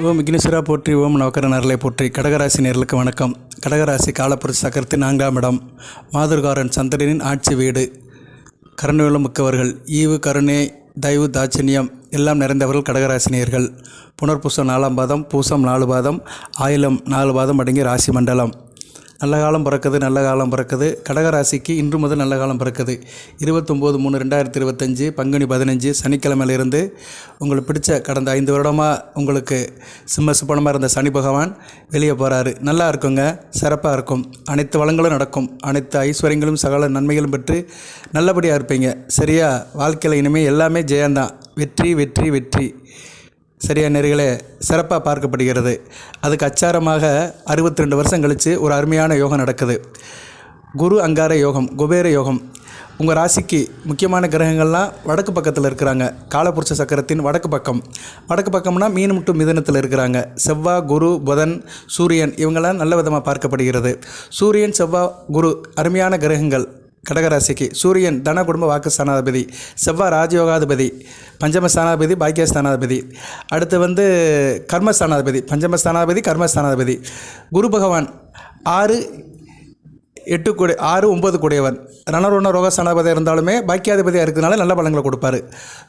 ஓம் விக்னேஸ்வரா போற்றி ஓம் நவக்கர நரலை போற்றி. கடகராசி நேர்களுக்கு வணக்கம். கடகராசி காலப்புரட்சி சக்கரத்து நான்காம் இடம். மாதுர்காரன் சந்திரனின் ஆட்சி வீடு. கருணையுள்ள மிக்கவர்கள் ஈவு கருணை தயவு தாட்சணியம் எல்லாம் நிறைந்தவர்கள் கடகராசினியர்கள் புனர்பூசம் நாலாம் பாதம் பூசம் நாலு பாதம் ஆயிலம் நாலு பாதம் அடங்கிய ராசி மண்டலம். நல்ல காலம் பிறக்குது நல்ல காலம் பிறக்குது. கடகராசிக்கு இன்று முதல் நல்ல காலம் பிறக்குது. இருபத்தொம்போது மூணு ரெண்டாயிரத்தி இருபத்தஞ்சி பங்குனி பதினஞ்சு சனிக்கிழமையிலிருந்து உங்களுக்கு பிடிச்ச கடந்த ஐந்து வருடமாக உங்களுக்கு சிம்ம சுப்பனமாக இருந்த சனி பகவான் வெளியே போகிறாரு நல்லா இருக்குங்க சிறப்பாக இருக்கும். அனைத்து வளங்களும் நடக்கும். அனைத்து ஐஸ்வர்யங்களும் சகல நன்மைகளும் பெற்று நல்லபடியாக இருப்பீங்க. சரியா? வாழ்க்கையில் இனிமேல் எல்லாமே ஜெயந்தான். வெற்றி வெற்றி வெற்றி. சரியா நேர்களே சிறப்பாக பார்க்கப்படுகிறது. அதுக்கு அச்சாரமாக அறுபத்தி ரெண்டு வருஷம் கழித்து ஒரு அருமையான யோகம் நடக்குது. குரு அங்கார யோகம் குபேர யோகம். உங்கள் ராசிக்கு முக்கியமான கிரகங்கள்லாம் வடக்கு பக்கத்தில் இருக்கிறாங்க. காலபுருஷ சக்கரத்தின் வடக்கு பக்கம். வடக்கு பக்கம்னா மீன் மட்டும் மிதனத்தில் இருக்கிறாங்க. செவ்வாய் குரு புதன் சூரியன் இவங்கெல்லாம் நல்ல விதமாக பார்க்கப்படுகிறது. சூரியன் செவ்வாய் குரு அருமையான கிரகங்கள். கடகராசிக்கு சூரியன் தன குடும்ப வாக்கு ஸ்தானாதிபதி செவ்வாய் ராஜயோகாதிபதி பஞ்சமஸ்தானாதிபதி பாக்கியஸ்தானாதிபதி அடுத்து வந்து கர்மஸ்தானாதிபதி பஞ்சமஸ்தானாதிபதி கர்மஸ்தானாதிபதி குரு பகவான் ஆறு எட்டு கொடை ஆறு ஒம்பது கூடையவன். ரோக ரோகஸ்தானாதிபதியாக இருந்தாலுமே பாக்கியாதிபதியாக இருக்கிறதுனால நல்ல பலங்களை கொடுப்பாரு.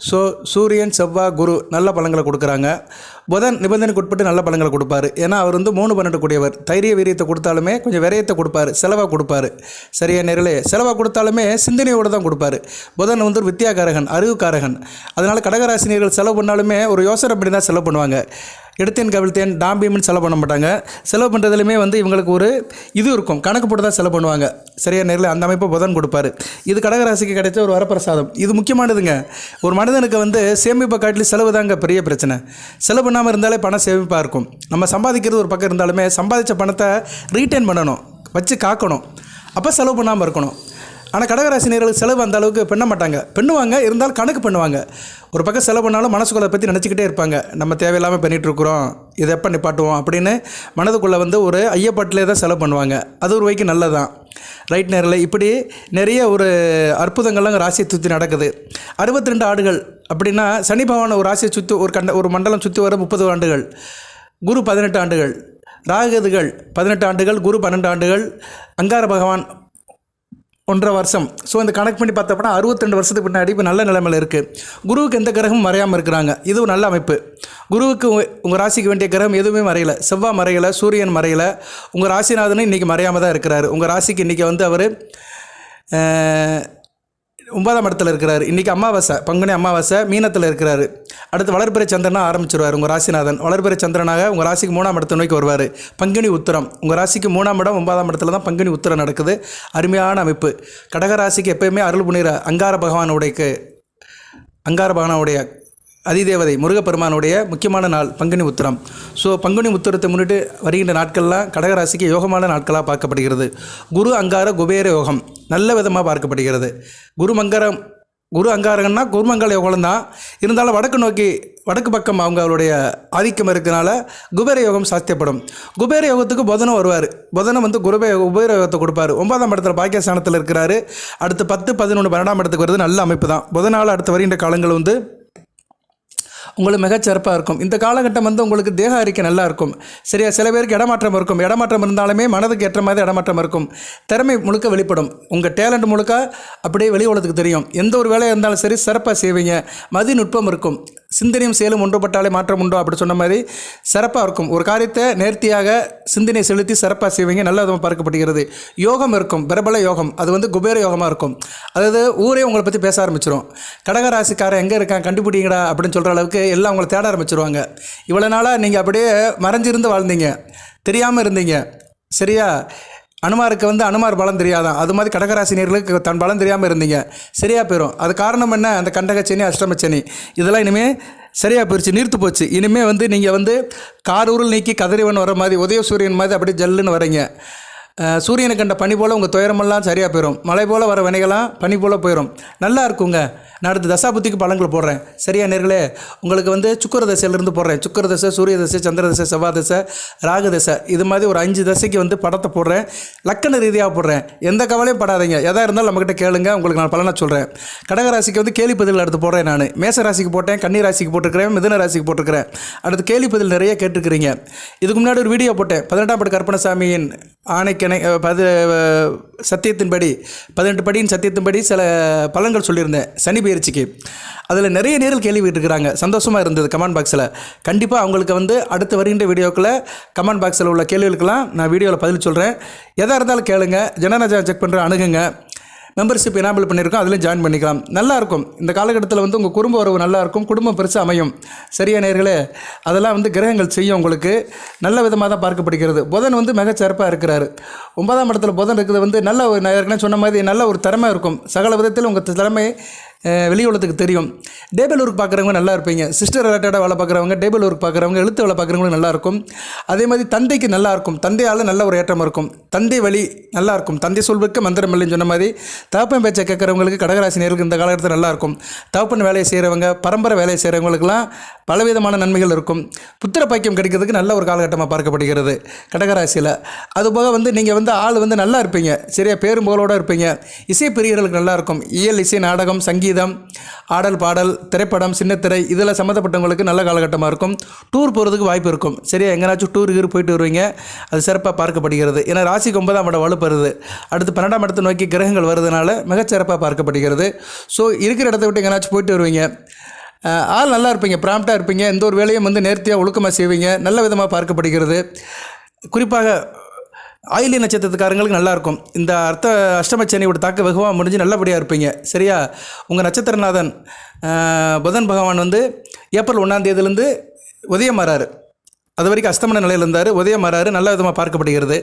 ஸோ சூரியன் செவ்வாய் குரு நல்ல பலங்களை கொடுக்குறாங்க. புதன் நிபந்தனைக்கு உட்பட்டு நல்ல பலங்களை கொடுப்பாரு. ஏன்னா அவர் வந்து மூணு பன்னெண்டு கூடியவர். தைரிய வீரியத்தை கொடுத்தாலுமே கொஞ்சம் விரயத்தை கொடுப்பாரு செலவாக கொடுப்பாரு. சரியா நேரிலே? செலவாக கொடுத்தாலுமே சிந்தனையோடு தான் கொடுப்பாரு. புதன் வந்து ஒரு வித்தியாகாரகன் அறிவுக்காரகன். அதனால் கடகராசினியர்கள் செலவு பண்ணாலுமே ஒரு யோசனை பண்ணி தான் செலவு பண்ணுவாங்க. எடுத்தேன் கவிழ்த்தேன் டாம்பியம்னு செலவு பண்ண மாட்டாங்க. செலவு பண்ணுறதுலையுமே வந்து இவங்களுக்கு ஒரு இது இருக்கும். கணக்கு போட்டு தான் செலவு பண்ணுவாங்க. சரியா நேரில் அந்த அமைப்பை புதன் கொடுப்பாரு. இது கடகராசிக்கு கிடைச்ச ஒரு வரப்பிரசாதம். இது முக்கியமானதுங்க. ஒரு மனிதனுக்கு வந்து சேமிப்பை காட்டிலும் செலவு தாங்க பெரிய பிரச்சனை. செலவு பண்ணாமல் இருந்தாலே பணம் சேமிப்பாக இருக்கும். நம்ம சம்பாதிக்கிறது ஒரு பக்கம் இருந்தாலுமே சம்பாதிச்ச பணத்தை ரீட்டைன் பண்ணணும். வச்சு காக்கணும். அப்போ செலவு பண்ணாமல் இருக்கணும். ஆனால் கடகராசி கடகராசினியர்களுக்கு செலவு அந்த அளவுக்கு பண்ண மாட்டாங்க. பண்ணுவாங்க இருந்தாலும் கணக்கு பண்ணுவாங்க. ஒரு பக்கம் செலவு பண்ணாலும் மனசுக்குள்ளே பற்றி நினச்சிக்கிட்டே இருப்பாங்க. நம்ம தேவையில்லாமல் பண்ணிகிட்ருக்குறோம் இதை எப்போ நிப்பாட்டுவோம் அப்படின்னு மனதுக்குள்ளே வந்து ஒரு ஐயப்பாட்டிலே தான் செலவு பண்ணுவாங்க. அது ஒரு வைக்கு நல்லதான் ரைட் நேரில் இப்படி நிறைய ஒரு அற்புதங்கள்லாம் ராசியை சுற்றி நடக்குது. அறுபத்தி ரெண்டு ஆண்டுகள் அப்படின்னா சனி பகவான் ஒரு ராசியை சுற்றி ஒரு கண்ட ஒரு மண்டலம் சுற்றி வர முப்பது ஆண்டுகள். குரு பதினெட்டு ஆண்டுகள். ராகதுகள் பதினெட்டு ஆண்டுகள். குரு பன்னெண்டு ஆண்டுகள். அங்கார பகவான் ஒன்றரை வருஷம். ஸோ இந்த கணக்கு பண்ணி பார்த்தப்பனா அறுபத்தெண்டு வருஷத்துக்கு பின்னாடி இப்போ நல்ல நிலைமையில் இருக்குது குருவுக்கு எந்த கிரகமும் மறையாமல் இருக்கிறாங்க. இது ஒரு நல்ல அமைப்பு. குருவுக்கு உங்கள் ராசிக்கு வேண்டிய கிரகம் எதுவுமே மறையலை. செவ்வாய் மறையலை சூரியன் மறையலை. உங்கள் ராசிநாதனும் இன்றைக்கி மறையாமல் தான் இருக்கிறாரு. உங்கள் ராசிக்கு இன்றைக்கி வந்து அவர் ஒன்பதாம் இடத்துல இருக்கிறாரு. இன்றைக்கி அமாவாசை பங்குனி அமாவாசை மீனத்தில் இருக்கிறாரு. அடுத்து வளர்பிறை சந்திரனாக ஆரம்பிச்சிருவார் உங்கள் ராசிநாதன். வளர்பிறை சந்திரனாக உங்கள் ராசிக்கு மூணாம் இடத்தை நோக்கி வருவார். பங்குனி உத்திரம். உங்கள் ராசிக்கு மூணாம் இடம் ஒன்பதாம் இடத்துல தான் பங்குனி உத்திரம் நடக்குது. அருமையான அமைப்பு. கடக ராசிக்கு எப்பயுமே அருள் புனிற அங்கார பகவானுடைய அங்கார பகவானுடைய அதிதேவதை முருகப்பெருமானுடைய முக்கியமான நாள் பங்குனி உத்திரம். ஸோ பங்குனி உத்திரத்தை முன்னிட்டு வருகின்ற நாட்கள்லாம் கடகராசிக்கு யோகமான நாட்களாக பார்க்கப்படுகிறது. குரு அங்கார குபேர யோகம். நல்ல விதமாக பார்க்கப்படுகிறது. குரு மங்கரம் குரு அங்காரகன்னா குருமங்கல யோகம் தான். இருந்தாலும் வடக்கு நோக்கி வடக்கு பக்கம் அவங்களுடைய ஆதிக்கம் இருக்கனால குபேர யோகம் சாத்தியப்படும். குபேர யோகத்துக்கு புதனும் வருவார். புதனும் வந்து குருபே குபேர யோகத்தை கொடுப்பார். ஒன்பதாம் இடத்துல பாக்கியஸ்தானத்தில் இருக்கிறாரு. அடுத்து பத்து பதினொன்று பன்னெண்டாம் இடத்துக்கு வருது. நல்ல அமைப்பு தான். புதனால் அடுத்து வருகின்ற காலங்கள் வந்து உங்களுக்கு மிகச்சிறப்பாக இருக்கும். இந்த காலகட்டம் வந்து உங்களுக்கு தேக அறிக்கை நல்லா இருக்கும். சரியா? சில பேருக்கு இடமாற்றம் இருக்கும். இடமாற்றம் இருந்தாலுமே மனதுக்கு ஏற்ற மாதிரி இடமாற்றம் இருக்கும். திறமை முழுக்க வெளிப்படும். உங்கள் டேலண்ட் முழுக்க அப்படியே வெளி உலகத்துக்கு தெரியும். எந்த ஒரு வேலையாக இருந்தாலும் சரி சிறப்பாக செய்வீங்க. மதி நுட்பம் இருக்கும். சிந்தனையும் செயலும் ஒன்றுபட்டாலே மாற்றம் உண்டோ அப்படி சொன்ன மாதிரி சிறப்பாக இருக்கும். ஒரு காரியத்தை நேர்த்தியாக சிந்தனை செலுத்தி சிறப்பாக செய்வீங்க நல்ல விதமாக பார்க்கப்படுகிறது. யோகம் இருக்கும் பிரபல யோகம். அது வந்து குபேர யோகமாக இருக்கும். அதாவது ஊரே உங்களை பற்றி பேச ஆரம்பிச்சிடும் கடகராசிக்காரன் எங்கே இருக்கான் கண்டுபிடிங்கடா அப்படின்னு சொல்கிற அளவுக்கு எல்லாம் உங்களை தேட ஆரம்பிச்சிருவாங்க. இவ்வளோ நாளாக நீங்கள் அப்படியே மறைஞ்சிருந்து வாழ்ந்தீங்க. தெரியாமல் இருந்தீங்க. சரியா? அனுமாருக்கு வந்து அனுமார் பலம் தெரியாதான். அது மாதிரி கடகராசி நேர்களுக்கு தன் பலம் தெரியாமல் இருந்தீங்க. சரியாக போயிடும் அது காரணம் என்ன? அந்த கண்டகச்சனி அஷ்டமச்சனி இதெல்லாம் இனிமேல் சரியாக போயிடுச்சு நீர்த்து போச்சு. இனிமேல் வந்து நீங்கள் வந்து காரூரில் நீக்கி கதிரிவன் வர மாதிரி உதய சூரியன் மாதிரி அப்படியே ஜல்லுன்னு வரீங்க சூரியனை கண்ட பனி போல் உங்கள் துயரமெல்லாம் சரியாக போயிடும் மழை போல் வர வினைகளாம் பனி போல் போயிடும் நல்லா இருக்குங்க. நான் அடுத்து தசாபுத்திக்கு பழங்களை போடுறேன். சரியா நேர்களே? உங்களுக்கு வந்து சுக்கர தசையிலேருந்து போடுறேன். சுக்கர தசை சூரிய தசை சந்திர தசை செவ்வாய் தசை ராகு தசை. இது மாதிரி ஒரு அஞ்சு தசைக்கு வந்து படத்தை போடுறேன். லக்கண ரீதியாக போடுறேன். எந்த கவலையும் படாதீங்க. எதாக இருந்தாலும் நம்மக்கிட்ட கேளுங்க. உங்களுக்கு நான் பலனாக சொல்கிறேன் கடகராசிக்கு வந்து கேலிப்பதில் பதில் அடுத்து போடுறேன் நான். மேச ராசிக்கு போட்டேன். கன்னி ராசிக்கு போட்டிருக்கிறேன். மிதன ராசிக்கு போட்டிருக்கிறேன். அடுத்து கேலி பதில் நிறைய கேட்டிருக்கிறீங்க. இதுக்கு முன்னாடி ஒரு வீடியோ போட்டேன். பதினெட்டாம் படி கற்பனசாமியின் ஆணைக்கணை பது சத்தியத்தின்படி பதினெட்டு படியின் சத்தியத்தின்படி சில பலன்கள் சொல்லியிருந்தேன். சனி பயிற்சிக்கு அதில் நிறைய நேரில் கேள்வி இருக்கிறாங்க சந்தோஷமாக இருந்தது கமெண்ட் பாக்ஸில் கண்டிப்பாக அவங்களுக்கு வந்து அடுத்து வருகின்ற வீடியோக்களை கமெண்ட் பாக்ஸில் உள்ள கேள்விகளுக்கெல்லாம் நான் வீடியோவில் பதில் சொல்கிறேன் எதாக இருந்தாலும் கேளுங்க. ஜனநாஜா செக் பண்ணுற அணுகுங்க. மெம்பர்ஷிப் எனாபிள் பண்ணியிருக்கோம். அதில் ஜாயின் பண்ணிக்கலாம். நல்லாயிருக்கும் இந்த காலகட்டத்தில் வந்து உங்கள் குடும்ப உறவு நல்லாயிருக்கும் குடும்பம் பெருசாக அமையும். சரியா நேர்களே? அதெல்லாம் வந்து கிரகங்கள் செய்யும் உங்களுக்கு. நல்ல விதமாக தான் பார்க்கப்படுகிறது. புதன் வந்து மிகச்சிறப்பாக இருக்கிறார். ஒன்பதாம் இடத்துல புதன் இருக்கிறது வந்து நல்ல ஒரு நான் சொன்ன மாதிரி நல்ல ஒரு திறமை இருக்கும். சகல விதத்தில் உங்கள் திறமை வெளி உலகத்துக்கு தெரியும். டேபிள் ஒர்க் பார்க்குறவங்க நல்லா இருப்பீங்க. சிஸ்டர் ரிலேட்டடாக வேலை பார்க்குறவங்க டேபிள் ஒர்க் பார்க்குறவங்க எழுத்து வேலை பார்க்குறவங்களும் நல்லாயிருக்கும் அதே மாதிரி தந்தைக்கு நல்லா இருக்கும். தந்தையால் நல்ல ஒரு ஏற்றம் இருக்கும். தந்தை வழி நல்லாயிருக்கும் தந்தை சொல்வுக்கு மந்திரம் இல்லைன்னு சொன்ன மாதிரி தகப்பன் பேச்சை கேட்குறவங்களுக்கு கடகராசி நேருக்கு இந்த காலகட்டத்தில் நல்லாயிருக்கும் தகப்பன் வேலையை செய்கிறவங்க பரம்பரை வேலையை செய்கிறவங்களுக்குலாம் பலவிதமான நன்மைகள் இருக்கும். புத்திர பாக்கியம் கிடைக்கிறதுக்கு நல்ல ஒரு காலகட்டமாக பார்க்கப்படுகிறது. கடகராசியில். அதுபோக வந்து நீங்கள் வந்து ஆள் வந்து நல்லா இருப்பீங்க. சரியா பேரும் புகழோடு இருப்பீங்க. இசை பிரியர்களுக்கு நல்லா இருக்கும். இயல் இசை நாடகம் சங்கீதம் ஆடல் பாடல் திரைப்படம் சின்னத்திரை இதில் சம்மந்தப்பட்டவங்களுக்கு நல்ல காலகட்டமாக இருக்கும். டூர் போகிறதுக்கு வாய்ப்பு இருக்கும். சரியா? எங்கேனாச்சும் டூர் கீர் போயிட்டு வருவீங்க. அது சிறப்பாக பார்க்கப்படுகிறது. ஏன்னா ராசிக்கு ஒன்பதாம் இடம் வலுப்பெறுது. அடுத்து பன்னெண்டாம் இடத்தை நோக்கி கிரகங்கள் வருதுனால மிகச்சிறப்பாக பார்க்கப்படுகிறது. ஸோ இருக்கிற இடத்த விட்டு எங்கேனாச்சும் போயிட்டு வருவீங்க. ஆள் நல்லா இருப்பீங்க ப்ராம்ப்டாக இருப்பீங்க எந்த ஒரு வேலையும் வந்து நேர்த்தியாக ஒழுக்கமாக செய்வீங்க நல்ல விதமாக பார்க்கப்படுகிறது. குறிப்பாக ஆயிலி நட்சத்திரத்துக்காரங்களுக்கு நல்லாயிருக்கும் இந்த அர்த்த அஷ்டமச்சனியோட தாக்க வெகுவாக முடிஞ்சு நல்லபடியாக இருப்பீங்க. சரியா? உங்கள் நட்சத்திரநாதன் புதன் பகவான் வந்து ஏப்ரல் ஒன்றாம் தேதியிலேருந்து உதயம் வராரு அது வரைக்கும் அஸ்தமன நிலையில் இருந்தார் உதயம் வராரு நல்ல விதமாக பார்க்கப்படுகிறது.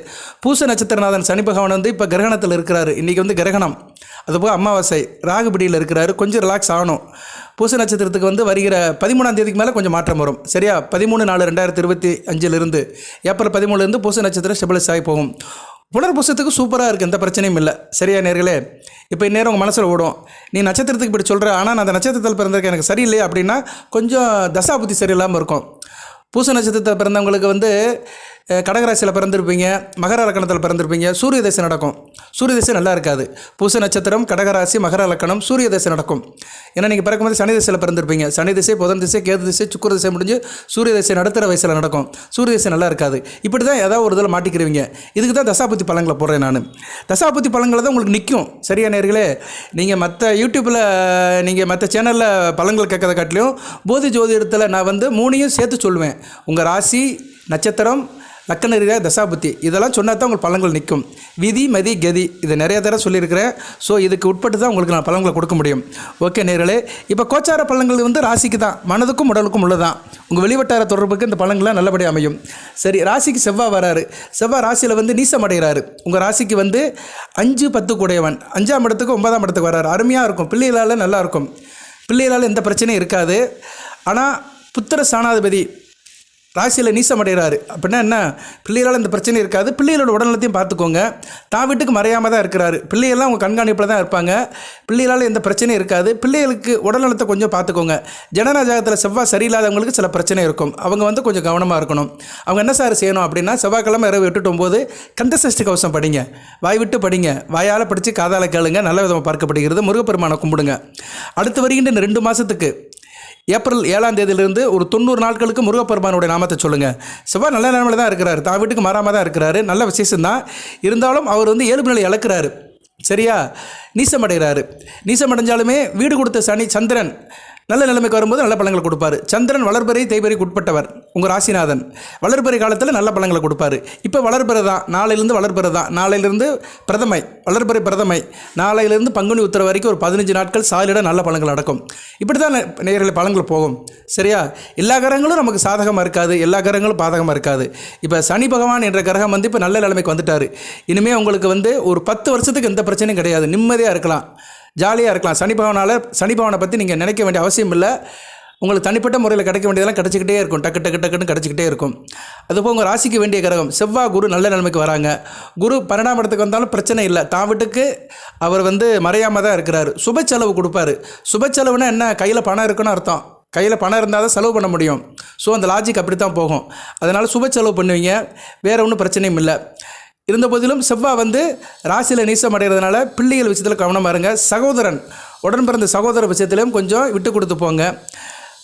பூச நட்சத்திரநாதன் சனி பகவான் வந்து இப்போ கிரகணத்தில் இருக்கிறாரு. இன்றைக்கி வந்து கிரகணம். அதுபோக அமாவாசை ராகுபடியில் இருக்கிறாரு. கொஞ்சம் ரிலாக்ஸ் ஆகணும். பூச நட்சத்திரத்துக்கு வந்து வருகிற பதிமூணாம் தேதிக்கு மேலே கொஞ்சம் மாற்றம் வரும். சரியா? பதிமூணு நாலு ரெண்டாயிரத்தி இருபத்தி அஞ்சிலிருந்து ஏப்ரல் பதிமூணுலேருந்து பூச நட்சத்திரம் ஸ்டெபிலைஸ் ஆகி போகும். புனர்பூசத்துக்கு சூப்பராக இருக்குது எந்த பிரச்சனையும் இல்லை. சரியா நேர்களே? இப்போ இந்நேரம் உங்கள் மனசில் ஓடும். நீ நட்சத்திரத்துக்கு இப்படி சொல்கிற ஆனால் நான் அந்த நட்சத்திரத்தில் பிறந்திருக்கேன் எனக்கு சரியில்லை அப்படின்னா கொஞ்சம் தசாபுத்தி சரியில்லாமல் இருக்கும். பூச நட்சத்திரத்தில் பிறந்தவங்களுக்கு வந்து கடகராசியில் பிறந்திருப்பீங்க மகர லக்கணத்தில் பிறந்திருப்பீங்க சூரிய தசை நடக்கும். சூரிய தசை நல்லா இருக்காது. பூச நட்சத்திரம் கடகராசி மகர லக்கணம் சூரிய தசை நடக்கும். ஏன்னா நீங்கள் பிறக்கும்போது சனி திசையில் பிறந்திருப்பீங்க. சனி திசை புதன் திசை கேது திசை சுக்கர திசை முடிஞ்சு சூரிய திசை நடத்துகிற வயசில் நடக்கும். சூரிய திசை நல்லா இருக்காது. இப்படி தான் ஏதாவது ஒரு இதில் மாட்டிக்கிறவங்க இதுக்கு தான் தசாபுத்தி பழங்களை போடுறேன் நான். தசாபுத்தி பழங்களை தான் உங்களுக்கு நிற்கும் சரியா நேர்களே? நீங்கள் மற்ற யூடியூப்பில் நீங்கள் மற்ற சேனலில் பழங்கள் கேட்கறத காட்டிலையும் போதி ஜோதிடத்தில் நான் வந்து மூணையும் சேர்த்து சொல்லுவேன். உங்கள் ராசி நட்சத்திரம் லக்கண ரீதியாக தசாபுத்தி. இதெல்லாம் சொன்னால் தான் உங்களுக்கு பழங்கள் நிற்கும். விதி மதி கதி இதை நிறைய தடவை சொல்லியிருக்கிறேன். ஸோ இதுக்கு உட்பட்டு தான் உங்களுக்கு நான் பழங்களை கொடுக்க முடியும். ஓகே நேர்களே இப்போ கோச்சார பழங்கள் வந்து ராசிக்கு தான். மனதுக்கும் உடலுக்கும் உள்ளதான். உங்கள் வெளிவட்டார தொடர்புக்கு இந்த பழங்கள்லாம் நல்லபடியாக அமையும். சரி ராசிக்கு செவ்வாய் வராரு. செவ்வாய் ராசியில் வந்து நீசம் அடைகிறாரு. உங்கள் ராசிக்கு வந்து அஞ்சு பத்து கூடையவன் அஞ்சாம் இடத்துக்கு ஒன்பதாம் இடத்துக்கு வராரு. அருமையாக இருக்கும். பிள்ளைகளால் நல்லா இருக்கும். பிள்ளைகளால் எந்த பிரச்சனையும் இருக்காது. ஆனால் புத்திர சாணாதிபதி ராசியில் நீசம் அடைகிறாரு. அப்படின்னா என்ன? பிள்ளைகளால் இந்த பிரச்சனை இருக்காது. பிள்ளைகளோட உடல்நலத்தையும் பார்த்துக்கோங்க. தான் வீட்டுக்கு மறையாமல் தான் இருக்கிறாரு. பிள்ளைகள்லாம் அவங்க கண்காணிப்பில் தான் இருப்பாங்க. பிள்ளைகளால் எந்த பிரச்சனையும் இருக்காது. பிள்ளைகளுக்கு உடல்நலத்தை கொஞ்சம் பார்த்துக்கோங்க. ஜனநாயகத்தில் செவ்வாய் சரியில்லாதவங்களுக்கு சில பிரச்சனை இருக்கும். அவங்க வந்து கொஞ்சம் கவனமாக இருக்கணும். அவங்க என்ன சார் செய்யணும் அப்படின்னா செவ்வாய்க்கிழமை இரவு எட்டு போது கந்தசஷ்டி கவசம் படிங்க. வாய் விட்டு படிங்க. வாயால் படித்து காதால் கேளுங்க. நல்ல விதமாக பார்க்கப்படுகிறது. முருகப்பெருமானை கும்பிடுங்க. அடுத்து வருகின்ற இந்த ரெண்டு மாதத்துக்கு ஏப்ரல் ஏழாம் தேதியிலிருந்து ஒரு தொண்ணூறு நாட்களுக்கு முருகப்பெருமானுடைய நாமத்தை சொல்லுங்கள் செவ்வாய் நல்ல நிலைமையில தான் இருக்கிறாரு. தான் வீட்டுக்கு மாறாமல் தான் இருக்கிறாரு. நல்ல விசேஷம்தான். இருந்தாலும் அவர் வந்து இயல்பு நிலை இழக்கிறாரு. சரியா? நீசமடைகிறாரு. நீசமடைஞ்சாலுமே அடைஞ்சாலுமே வீடு கொடுத்த சனி சந்திரன் நல்ல நிலைமைக்கு வரும்போது நல்ல பழங்களை கொடுப்பார். சந்திரன் வளர்பறை தேய்பறைக்கு உட்பட்டவர் உங்கள் ராசிநாதன். வளர்பறை காலத்தில் நல்ல பழங்களை கொடுப்பாரு. இப்போ வளர்பறை தான் நாளையிலேருந்து வளர்பறை தான். நாளையிலேருந்து பிரதமை வளர்பறை பிரதமை. நாளையிலேருந்து பங்குனி உத்தர வரைக்கும் ஒரு பதினஞ்சு நாட்கள் சாலிட நல்ல பழங்கள் நடக்கும். இப்படி தான் நேரில் பழங்கள் போகும். சரியா? எல்லா கிரகங்களும் நமக்கு சாதகமாக இருக்காது. எல்லா கிரகங்களும் பாதகமாக இருக்காது. இப்போ சனி பகவான் என்ற கிரகம் வந்து இப்போ நல்ல நிலைமைக்கு வந்துட்டார். இனிமேல் உங்களுக்கு வந்து ஒரு பத்து வருஷத்துக்கு எந்த பிரச்சனையும் கிடையாது. நிம்மதியாக இருக்கலாம். ஜாலியாக இருக்கலாம். சனி சனிபவனை சனி பற்றி நீங்கள் நினைக்க வேண்டிய அவசியம் இல்லை. உங்களுக்கு தனிப்பட்ட முறையில் கிடைக்க வேண்டியதெல்லாம் கிடச்சிக்கிட்டே இருக்கும். டக்கு டக்கு டக்குன்னு கிடச்சிக்கிட்டே இருக்கும். அதுபோக உங்கள் ராசிக்கு வேண்டிய கிரகம் செவ்வாய் குரு நல்ல நிலைமைக்கு வராங்க. குரு பன்னெண்டாம் இடத்துக்கு வந்தாலும் பிரச்சனை இல்லை. தான் வீட்டுக்கு அவர் வந்து மறையாமல் தான் இருக்கிறாரு. சுப செலவு கொடுப்பாரு. சுப செலவுனா என்ன? கையில் பணம் இருக்குன்னு அர்த்தம். கையில் பணம் இருந்தால் தான் செலவு பண்ண முடியும். ஸோ அந்த லாஜிக் அப்படி தான் போகும். அதனால் சுப செலவு பண்ணுவீங்க. வேறு ஒன்றும் பிரச்சனையும் இல்லை. இருந்த போதிலும் செவ்வாய் வந்து ராசியில் நீசம் அடைகிறதுனால பிள்ளைகள் விஷயத்தில் கவனமாக இருங்க. சகோதரன் உடன் பிறந்த சகோதர விஷயத்திலையும் கொஞ்சம் விட்டு கொடுத்து போங்க.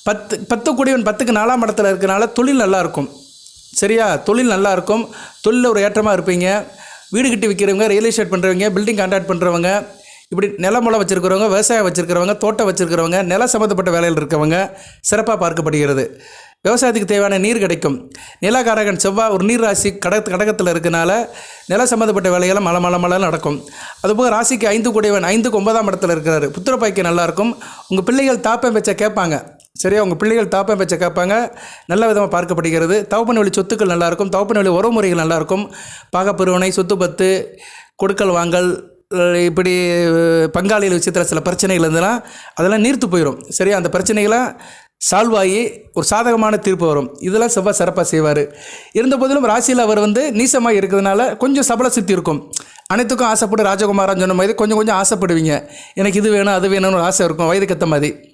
பத்து பத்து கூடியவன் பத்துக்கு நாலாம் இடத்துல இருக்கிறனால தொழில் நல்லா இருக்கும். சரியா? தொழில் நல்லாயிருக்கும் தொழிலில் ஒரு ஏற்றமாக இருப்பீங்க. வீடு கட்டி விற்கிறவங்க ரியல் எஸ்டேட் பண்ணுறவங்க பில்டிங் கான்ட்ராக்ட் பண்ணுறவங்க இப்படி நிலமுளை வச்சுருக்கிறவங்க விவசாயம் வச்சுருக்கிறவங்க தோட்டம் வச்சுருக்கிறவங்க நில சம்மந்தப்பட்ட வேலையில் இருக்கவங்க சிறப்பாக பார்க்கப்படுகிறது. விவசாயத்துக்கு தேவையான நீர் கிடைக்கும். நிலக்காரகன் செவ்வாய் ஒரு நீர் ராசி கட கடகத்தில் இருக்கனால நில சம்மந்தப்பட்ட வேலையெல்லாம் மலை மலை மலை நடக்கும். அதுபோக ராசிக்கு ஐந்து கூடியவன் ஐந்துக்கு ஒன்பதாம் இடத்துல இருக்கிறாரு. புத்திரப்பாய்க்கு நல்லாயிருக்கும் உங்கள் பிள்ளைகள் தாப்பம் வச்ச கேட்பாங்க. சரியா? உங்கள் பிள்ளைகள் தாப்பம் வச்ச கேட்பாங்க. நல்ல விதமாக பார்க்கப்படுகிறது. தவப்பன வழி சொத்துக்கள் நல்லாயிருக்கும் தவப்பன வழி உறவுமுறைகள் நல்லாயிருக்கும் பாகப்பிரிவினை சொத்து பத்து கொடுக்கல் வாங்கல் இப்படி பங்காளிகள் விஷயத்தில் சில பிரச்சனைகள் இருந்ததுன்னா அதெல்லாம் நீர்த்து போயிடும் சரியா? அந்த பிரச்சனைகளை சால்வாயி ஒரு சாதகமான தீர்ப்பு வரும். இதெல்லாம் செவ்வாய் சிறப்பாக செய்வார். இருந்த போதிலும் ராசியில் அவர் வந்து நீசமாக இருக்கிறதுனால கொஞ்சம் சபல சித்தி இருக்கும். அனைத்துக்கும் ஆசைப்பட்டு ராஜகுமாரன் சொன்ன மாதிரி கொஞ்சம் கொஞ்சம் ஆசைப்படுவீங்க. எனக்கு இது வேணும் அது வேணும்னு ஆசை இருக்கும். வயதுக்கு மாதிரி.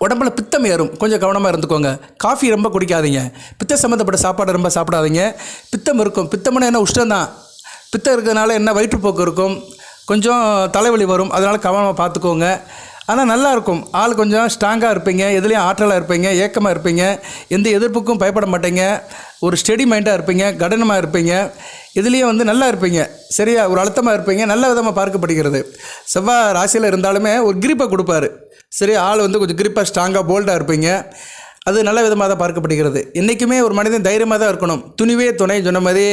உடம்புல பித்தம் ஏறும். கொஞ்சம் கவனமாக இருந்துக்கோங்க. காஃபி ரொம்ப குடிக்காதீங்க. பித்த சம்மந்தப்பட்ட சாப்பாடு ரொம்ப சாப்பிடாதீங்க. பித்தம் இருக்கும். பித்தம்னா என்ன? உஷ்டம் தான் பித்தம் இருக்கிறதுனால என்ன? வயிற்றுப்போக்கு இருக்கும். கொஞ்சம் தலைவலி வரும். அதனால் கவனமாக பார்த்துக்கோங்க. ஆனால் நல்லாயிருக்கும். ஆள் கொஞ்சம் ஸ்ட்ராங்காக இருப்பீங்க எதுலேயும் ஆற்றலாக இருப்பீங்க ஏக்கமாக இருப்பீங்க எந்த எதிர்ப்புக்கும் பயப்பட மாட்டீங்க ஒரு ஸ்டெடி மைண்டாக இருப்பீங்க கடனமாக இருப்பீங்க இதுலேயும் வந்து நல்லா இருப்பீங்க சரியா ஒரு அழுத்தமாக இருப்பீங்க நல்ல விதமாக பார்க்கப்படுகிறது. செவ்வாய் ராசியில் இருந்தாலுமே ஒரு கிரிப்பை கொடுப்பாரு. சரி ஆள் வந்து கொஞ்சம் கிரிப்பாக ஸ்ட்ராங்காக போல்டாக இருப்பீங்க. அது நல்ல விதமாக தான் பார்க்கப்படுகிறது. என்றைக்குமே ஒரு மனிதன் தைரியமாக தான் இருக்கணும். துணிவே துணை சொன்ன மாதிரி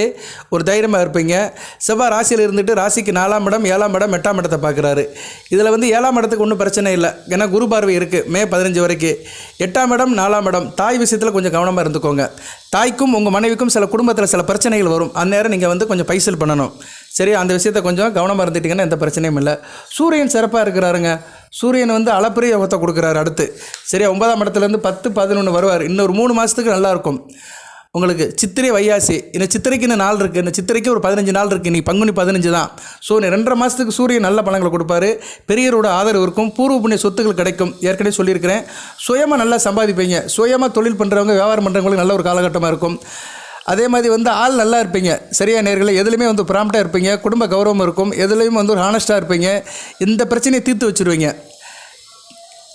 ஒரு தைரியமாக இருப்பீங்க. செவ்வாய் ராசியில் இருந்துட்டு ராசிக்கு நாலாம் இடம் ஏழாம் இடம் எட்டாம் இடத்தை பார்க்குறாரு. இதில் வந்து ஏழாம் இடத்துக்கு ஒன்றும் பிரச்சனை இல்லை. ஏன்னா குரு பார்வை இருக்குது மே பதினஞ்சு வரைக்கும் எட்டாம் இடம் நாலாம் இடம் தாய் விஷயத்தில் கொஞ்சம் கவனமாக இருந்துக்கோங்க. தாய்க்கும் உங்கள் மனைவிக்கும் சில குடும்பத்தில் சில பிரச்சனைகள் வரும். அந்நேரம் நீங்கள் வந்து கொஞ்சம் பைசல் பண்ணணும். சரி அந்த விஷயத்தை கொஞ்சம் கவனமாக இருந்துட்டிங்கன்னா எந்த பிரச்சனையும் இல்லை. சூரியன் சிறப்பாக இருக்கிறாருங்க. சூரியன் வந்து அளப்பரிய யோகத்தை கொடுக்குறாரு அடுத்து. சரியா? ஒன்பதாம் இடத்துலேருந்து பத்து பதினொன்று வருவார். இன்னொரு மூணு மாதத்துக்கு நல்லாயிருக்கும். உங்களுக்கு சித்திரை வையாசி இந்த சித்திரைக்கு இன்னும் நாள் இருக்குது இந்த சித்திரைக்கு ஒரு பதினஞ்சு நாள் இருக்குது இன்றைக்கி பங்குனி பதினஞ்சு தான். ஸோ நீ ரெண்டரை மாதத்துக்கு சூரியன் நல்ல பலன்களை கொடுப்பாரு. பெரியவரோட ஆதரவு இருக்கும். பூர்வ புண்ணிய சொத்துக்கள் கிடைக்கும். ஏற்கனவே சொல்லியிருக்கிறேன். சுயமாக நல்லா சம்பாதிப்பீங்க. சுயமாக தொழில் பண்ணுறவங்க வியாபாரம் பண்ணுறவங்களுக்கு நல்ல ஒரு காலகட்டமாக இருக்கும். அதே மாதிரி வந்து ஆள் நல்லா இருப்பீங்க. சரியா நேர்களை எதுலையுமே வந்து ப்ராம்ப்டாக இருப்பீங்க குடும்ப கௌரவம் இருக்கும் எதுலேயும் வந்து ஒரு ஹானஸ்ட்டாக இருப்பீங்க இந்த பிரச்சனையை தீர்த்து வச்சுருவீங்க.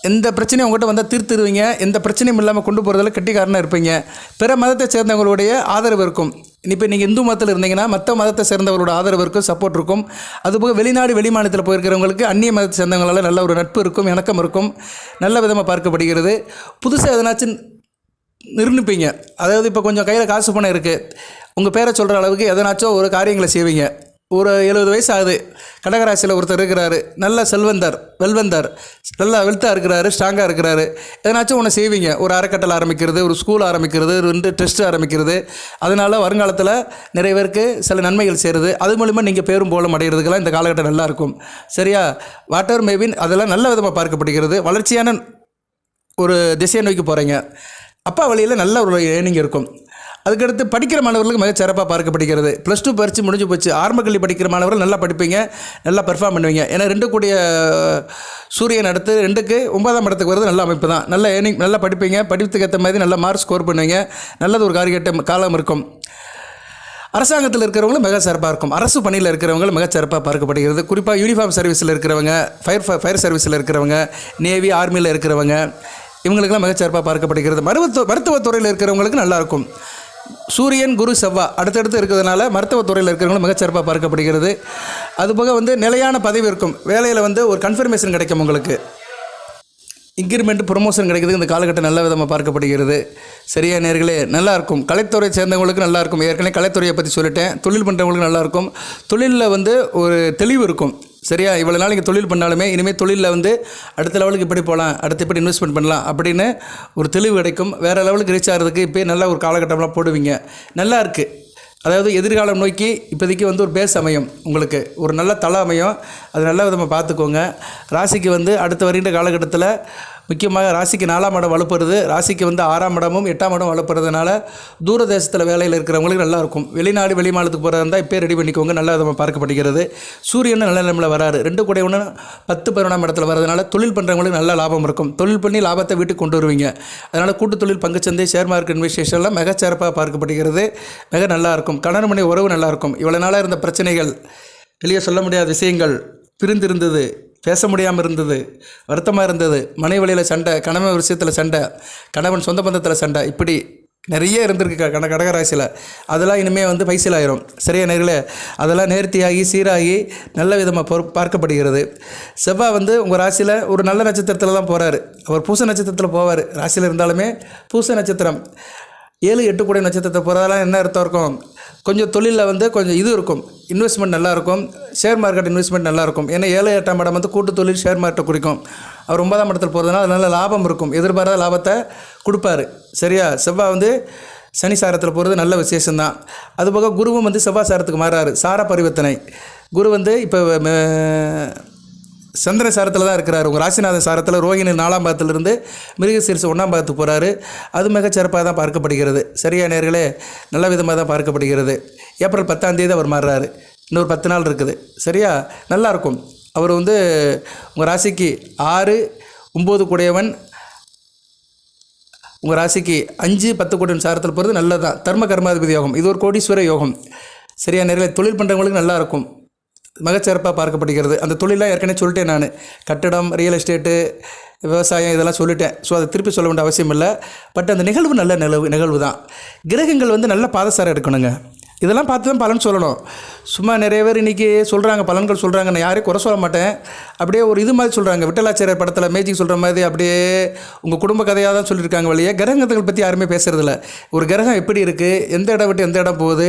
எந்த பிரச்சனையும் உங்கள்கிட்ட வந்தால் தீர்த்துருவீங்க எந்த பிரச்சனையும் இல்லாமல் கொண்டு போகிறதில் கெட்டிக்காரனாக இருப்பீங்க. பிற மதத்தை சேர்ந்தவங்களுடைய ஆதரவு இருக்கும். இப்போ நீங்கள் இந்து மதத்தில் இருந்தீங்கன்னா மற்ற மதத்தை சேர்ந்தவர்களோட ஆதரவு இருக்கும் சப்போர்ட் இருக்கும். அதுபோக வெளிநாடு வெளிமாநிலத்தில் போயிருக்கிறவங்களுக்கு அந்நிய மதத்தை சேர்ந்தவங்களால நல்ல ஒரு நட்பு இருக்கும் இணக்கம் இருக்கும் நல்ல விதமாக பார்க்கப்படுகிறது. புதுசாக எதனாச்சும் நிர்ணயிப்பீங்க அதாவது இப்போ கொஞ்சம் கையில் காசு பணம் இருக்குது உங்கள் பேரை சொல்கிற அளவுக்கு எதனாச்சும் ஒரு காரியங்களை செய்வீங்க. ஒரு எழுபது வயசு ஆகுது கடகராசியில் ஒருத்தர் இருக்கிறாரு. நல்ல செல்வந்தர் வெல்வந்தர் நல்லா வெல்த்தாக இருக்கிறாரு ஸ்ட்ராங்காக இருக்கிறாரு. எதனாச்சும் ஒன்று செய்வீங்க. ஒரு அறக்கட்டளை ஆரம்பிக்கிறது ஒரு ஸ்கூல் ஆரம்பிக்கிறது ரெண்டு டெஸ்ட் ஆரம்பிக்கிறது. அதனால் வருங்காலத்தில் நிறைய பேருக்கு சில நன்மைகள் செய்கிறது அது மூலிமா நீங்கள் பேரும் போலம் அடைகிறதுக்கெல்லாம் இந்த காலகட்டம் நல்லாயிருக்கும் சரியா? வாட்டர் மேபின் அதெல்லாம் நல்ல விதமாக பார்க்கப்படுகிறது. வளர்ச்சியான ஒரு திசையை நோக்கி போகிறீங்க அப்பா வழியில் நல்ல ஒரு ஏர்னிங் இருக்கும். அதுக்கடுத்து படிக்கிற மாணவர்களுக்கு மிக சிறப்பாக பார்க்கப்படுகிறது. ப்ளஸ் டூ பரிச்சு முடிஞ்சு போச்சு. ஆரம்ப கல்வி படிக்கிற மாணவர்கள் நல்லா படிப்பீங்க நல்லா பெர்ஃபார்ம் பண்ணுவீங்க. ஏன்னா ரெண்டு கூடிய சூரியன் அடுத்து ரெண்டுக்கு ஒன்பதாம் இடத்துக்கு வருது நல்ல அமைப்பு தான். நல்ல ஏர்னிங் நல்லா படிப்பீங்க. படிப்புக்கு ஏற்ற மாதிரி நல்ல மார்க் ஸ்கோர் பண்ணுவீங்க. நல்லது ஒரு காரியட்டம் காலம் இருக்கும். அரசாங்கத்தில் இருக்கிறவங்களும் மிக சிறப்பாக இருக்கும். அரசு பணியில் இருக்கிறவங்களும் மிக சிறப்பாக பார்க்கப்படுகிறது. குறிப்பாக யூனிஃபார்ம் சர்வீஸில் இருக்கிறவங்க ஃபயர் ஃபயர் சர்வீஸில் இருக்கிறவங்க நேவி ஆர்மியில் இருக்கிறவங்க இவங்களுக்கெல்லாம் மிகச்சிறப்பாக பார்க்கப்படுகிறது. மருத்துவ மருத்துவத்துறையில் இருக்கிறவங்களுக்கு நல்லாயிருக்கும் சூரியன் குரு செவ்வா அடுத்தடுத்து இருக்கிறதுனால மருத்துவத்துறையில் இருக்கிறவங்களும் மிகச்சிறப்பாக பார்க்கப்படுகிறது. அதுபோக வந்து நிலையான பதவி இருக்கும். வேலையில் வந்து ஒரு கன்ஃபர்மேஷன் கிடைக்கும் உங்களுக்கு. இன்க்ரிமெண்ட் ப்ரொமோஷன் கிடைக்கிறது இந்த காலகட்டம் நல்ல விதமாக பார்க்கப்படுகிறது. சரியா நேர்களே நல்லாயிருக்கும் கலைத்துறையை கலைத்துறை சேர்ந்தவங்களுக்கு நல்லாயிருக்கும் ஏற்கனவே கலைத்துறையை பற்றி சொல்லிட்டேன். தொழில் பண்ணுறவங்களுக்கு நல்லாயிருக்கும் தொழிலில் வந்து ஒரு தெளிவு இருக்கும். சரியா? இவ்வளோ நாள் நீங்கள் தொழில் பண்ணாலுமே இனிமேல் தொழிலில் வந்து அடுத்த லெவலுக்கு இப்படி போகலாம் அடுத்து இப்படி இன்வெஸ்ட்மெண்ட் பண்ணலாம் அப்படின்னு ஒரு தெளிவு கிடைக்கும். வேறு லெவலுக்கு ரீச் ஆகிறதுக்கு இப்போ நல்ல ஒரு காலகட்டம்லாம் போடுவீங்க. நல்லா இருக்குது அதாவது எதிர்காலம் நோக்கி இப்போதைக்கு வந்து ஒரு பேஸ் அமையும் உங்களுக்கு. ஒரு நல்ல தலை அமையும். அது நல்ல விதமாக பார்த்துக்கோங்க. ராசிக்கு வந்து அடுத்த வருகின்ற காலகட்டத்தில் முக்கியமாக ராசிக்கு நாலாம் இடம் வலுப்படுறது ராசிக்கு வந்து ஆறாம் இடமும் எட்டாம் இடம் வளர்ப்புறதுனால தூரதேசத்தில் வேலையில் இருக்கிறவங்களுக்கு நல்லா இருக்கும். வெளிநாடு வெளி மாநிலத்துக்கு போகிறதா இருந்தால் இப்போ ரெடி பண்ணிக்கோங்க. நல்ல விதமாக பார்க்கப்படுகிறது. சூரியன் நல்ல நிலமில் வராரு. ரெண்டு கூட ஒன்று பத்து பதினொன்றாம் இடத்துல வரதுனால தொழில் பண்ணுறவங்களுக்கு நல்ல லாபம் இருக்கும். தொழில் பண்ணி லாபத்தை வீட்டுக்கு கொண்டு வருவீங்க. அதனால் கூட்டு தொழில் பங்குச்சந்தை ஷேர் மார்க்கெட் இன்வெஸ்டேஷன்லாம் மிக சிறப்பாக பார்க்கப்படுகிறது. மிக நல்லாயிருக்கும் கணவன் மணி உறவு நல்லாயிருக்கும் இவ்வளோ நாளாக இருந்த பிரச்சனைகள் வெளியே சொல்ல முடியாத விஷயங்கள் பிரிந்திருந்தது. பேச முடியாமல் இருந்தது வருத்தமாக இருந்தது. மனை வழியில் சண்டை கணவன் விஷயத்தில் சண்டை கணவன் சொந்த பந்தத்தில் சண்டை இப்படி நிறைய இருந்திருக்கு க- கடகராசியில் அதெல்லாம் இனிமேல் வந்து பைசல் ஆயிரும். சரியா நேரில் அதெல்லாம் நேர்த்தியாகி சீராகி நல்ல விதமாக பொறு பார்க்கப்படுகிறது. செவ்வாய் வந்து உங்கள் ராசியில் ஒரு நல்ல நட்சத்திரத்தில் தான் போகிறாரு அவர் பூச நட்சத்திரத்தில் போவார். ராசியில் இருந்தாலுமே பூச நட்சத்திரம். ஏழு எட்டு கூட நட்சத்திரத்தை போகிறதெல்லாம் என்ன அர்த்தம் இருக்கும்? கொஞ்சம் தொழிலில் வந்து கொஞ்சம் இது இருக்கும். இன்வெஸ்ட்மெண்ட் நல்லா இருக்கும். ஷேர் மார்க்கெட் இன்வெஸ்ட்மெண்ட் நல்லா இருக்கும். ஏன்னா ஏழு எட்டாம் இடம் வந்து கூட்டு தொழில் ஷேர் மார்க்கெட்டை குறிக்கும். அவர் ஒன்பதாம் இடத்துல போகிறதுனால நல்ல லாபம் இருக்கும். எதிர்பாராத லாபத்தை கொடுப்பாரு. சரியா? செவ்வாய் வந்து சனி சாரத்தில் போகிறது நல்ல விசேஷம்தான். அதுபோக குருவும் வந்து செவ்வாய் சாரத்துக்கு மாறாரு சார பரிவர்த்தனை குரு வந்து இப்போ சந்திர சாரத்தில் தான் இருக்கிறார். உங்கள் ராசிநாதன் சாரத்தில் ரோஹிணி நாலாம் பாகத்திலிருந்து மிருகசீரிசு ஒன்றாம் பாகத்துக்கு போகிறாரு அது மிகச் சிறப்பாக தான் பார்க்கப்படுகிறது. சரியா நேர்களே? நல்ல விதமாக தான் பார்க்கப்படுகிறது. ஏப்ரல் பத்தாம் தேதி அவர் மாறுறாரு. இன்னொரு பத்து நாள் இருக்குது. சரியா? நல்லாயிருக்கும் அவர் வந்து உங்கள் ராசிக்கு ஆறு ஒம்பது கூடையவன். உங்கள் ராசிக்கு அஞ்சு பத்து கோடி சாரத்தில் போகிறது நல்லது தான் தர்ம கர்மாதிபதி யோகம். இது ஒரு கோடீஸ்வர யோகம். சரியா நிறைய தொழில் பண்ணுறவங்களுக்கு நல்லாயிருக்கும் மிகச்சிறப்பாக பார்க்கப்படுகிறது. அந்த தொழிலாக ஏற்கனவே சொல்லிட்டேன் நான். கட்டடம் ரியல் எஸ்டேட்டு விவசாயம் இதெல்லாம் சொல்லிட்டேன். ஸோ அதை திருப்பி சொல்ல வேண்டிய அவசியம் இல்லை. பட் அந்த நிகழ்வு நல்ல நிகழ்வு நிகழ்வு தான் கிரகங்கள் வந்து நல்ல பாதசாரம் எடுக்கணுங்க. இதெல்லாம் பார்த்து தான் பலன் சொல்லணும். சும்மா நிறைய பேர் இன்றைக்கி சொல்கிறாங்க பலன்கள் சொல்கிறாங்க நான் யாரையும் குறை சொல்ல மாட்டேன். அப்படியே ஒரு இது மாதிரி சொல்கிறாங்க விட்டலாச்சாரியர் படத்தில் மேஜிக் சொல்கிற மாதிரி அப்படியே உங்கள் குடும்ப கதையாக தான் சொல்லியிருக்காங்க வழியே. கிரகங்கள் பற்றி யாருமே பேசுகிறதில்ல ஒரு கிரகம் எப்படி இருக்குது எந்த இடம் விட்டு எந்த இடம் போகுது?